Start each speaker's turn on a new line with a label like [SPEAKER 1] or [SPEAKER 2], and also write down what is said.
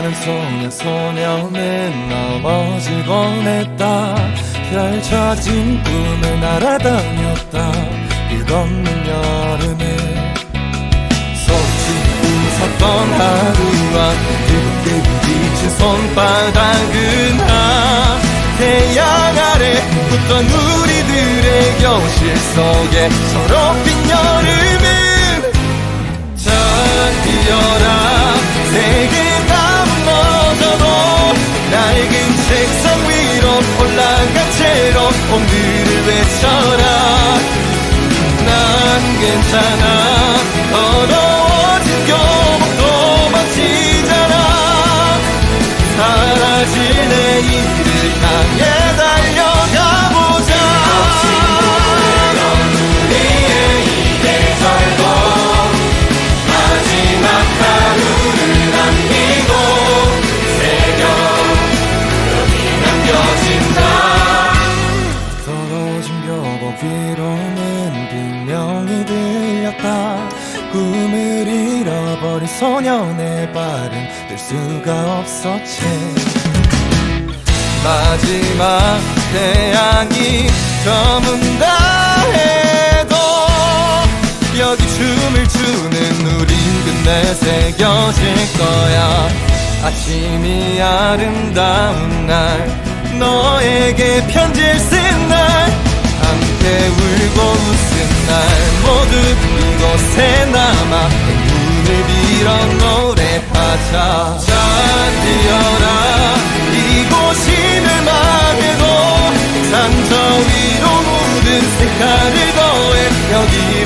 [SPEAKER 1] 속의 소녀는 넘어지곤 했다. 펼쳐진 꿈을 날아다녔다. 끝없는 여름을 솔직히 웃었던 하루와 뜨겁게 부딪힌 손바닥은 아 태양 아래 웃던 우리들의 교실 속에 서럽힌 여름은 잘 뛰어라. 세계 괜찮아. 더러워진 교복도 마치잖아. 사라질 내일을 향해 달려가보자. 우리의 이 계절도 마지막 하루를 남기고 새겨 여기 남겨진다 더러워진 교복 위로는 분명히 들렸다 꿈을 잃어버린 소년의 발은 들 수가 없었지. 마지막 태양이 저문다 해도 여기 춤을 추는 우린 끝내 새겨질 거야. 아침이 아름다운 날 너에게 편지를 쓴 날 함께 울고 웃은 날 모두 alguém